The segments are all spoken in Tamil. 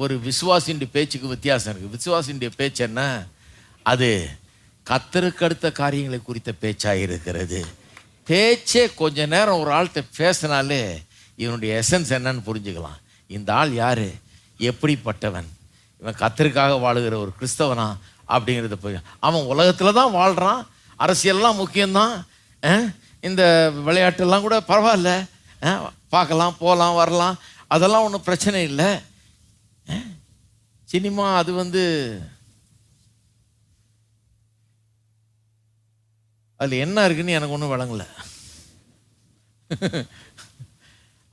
ஒரு விசுவாசின்ற பேச்சுக்கு வித்தியாசம் இருக்குது விசுவாசின்ற பேச்சு என்ன? அது கத்தருக்கு அடுத்த காரியங்களை குறித்த பேச்சாக இருக்கிறது. பேச்சே கொஞ்ச நேரம் ஒரு ஆள்கிட்ட பேசினாலே இவனுடைய எசன்ஸ் என்னன்னு புரிஞ்சுக்கலாம். இந்த ஆள் யார்? எப்படிப்பட்டவன்? இவன் கத்தருக்காக வாழுகிற ஒரு கிறிஸ்தவனா? அப்படிங்கிறத போய் அவன் உலகத்தில் தான் வாழ்கிறான் அரசியல்லாம் முக்கியம்தான். இந்த விளையாட்டெல்லாம் கூட பரவாயில்ல. பார்க்கலாம் போகலாம் வரலாம். அதெல்லாம் ஒன்றும் பிரச்சனை இல்லை. சினிமா அது வந்து அதில் என்ன இருக்குன்னு எனக்கு ஒன்றும் விளங்கலை.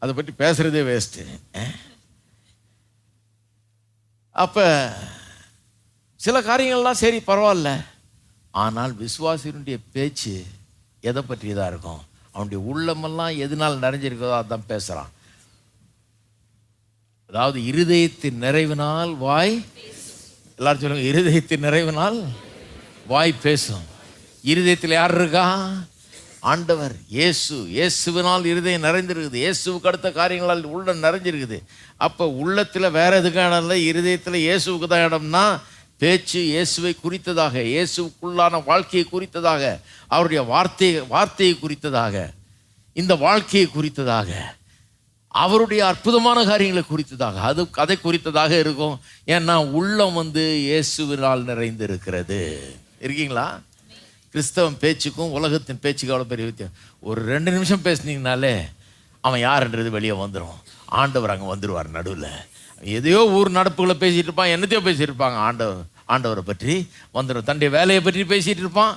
அதை பற்றி பேசுகிறதே வேஸ்ட்டு அப்போ சில காரியங்கள்லாம் சரி பரவாயில்ல. ஆனால் விசுவாசியினுடைய பேச்சு எதை பற்றியதாக இருக்கும்? அவனுடைய உள்ளமெல்லாம் எதனால் நிறைஞ்சிருக்கதோ அதான் பேசுகிறான் அதாவது இருதயத்தின் நிறைவினால் வாய் எல்லாரும் சொல்லுங்க இருதயத்தின் நிறைவினால் வாய் பேசும். இருதயத்தில் யார் இருக்கா? ஆண்டவர் இயேசு. இயேசுவினால் இருதயம் நிறைந்திருக்குது. இயேசுவுக்கு அடுத்த காரியங்களால் உள்ள நிறைஞ்சிருக்குது. அப்போ உள்ளத்தில் வேற எதுக்கான இடம் இல்லை. இருதயத்தில் இயேசுவுக்கு தான் இடம்னா பேச்சு இயேசுவை குறித்ததாக இயேசுக்குள்ளான வாழ்க்கையை குறித்ததாக அவருடைய வார்த்தையை வார்த்தையை குறித்ததாக இந்த வாழ்க்கையை குறித்ததாக. அவருடைய அற்புதமான காரியங்களை குறித்ததாக அது அதை குறித்ததாக இருக்கும். ஏன்னா உள்ளம் வந்து இயேசுவினால் நிறைந்து இருக்கிறது இருக்கீங்களா? கிறிஸ்தவன் பேச்சுக்கும் உலகத்தின் பேச்சுக்கும் அவ்வளோ பெரிய வித்தியம் ஒரு ரெண்டு நிமிஷம் பேசுனீங்கனாலே அவன் யாருன்றது வெளியே வந்துடும் ஆண்டவர் அங்கே வந்துடுவார் நடுவில். எதையோ ஊர் நடப்புகளை பேசிகிட்டு இருப்பான் என்னத்தையோ பேசிகிட்டு இருப்பாங்க. ஆண்டவர் ஆண்டவரை பற்றி வந்துடும் தன்னுடைய வேலையை பற்றி பேசிகிட்டு இருப்பான்.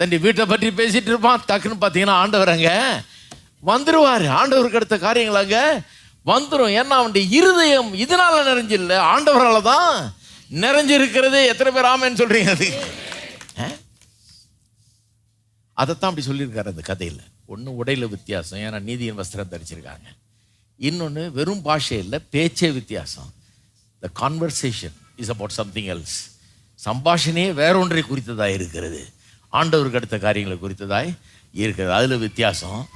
தன்னுடைய வீட்டை பற்றி பேசிகிட்டு இருப்பான். டக்குன்னு பார்த்தீங்கன்னா ஆண்டவர் அங்கே வந்துடுவார் ஆண்டவருக்கு அடுத்த காரியங்கள் வந்துடும் ஏன்னா அவனுடைய இருதயம் இதனால நிறைஞ்சில்ல. ஆண்டவரால் தான் நிறைஞ்சிருக்கிறது. எத்தனை பேர் ஆமேன்னு சொல்கிறீங்க அது? அதைத்தான் அப்படி சொல்லியிருக்காரு அந்த கதையில். ஒன்று உடையில் வித்தியாசம். ஏன்னா நீதியின் வஸ்திரம் தரிச்சிருக்காங்க. இன்னொன்று வெறும் பாஷையில் பேச்சே வித்தியாசம். The conversation is about something else சம்பாஷணையே வேறொன்றை குறித்ததாக இருக்கிறது. ஆண்டவருக்கு அடுத்த காரியங்களை குறித்ததாய் இருக்கிறது. அதில் வித்தியாசம்.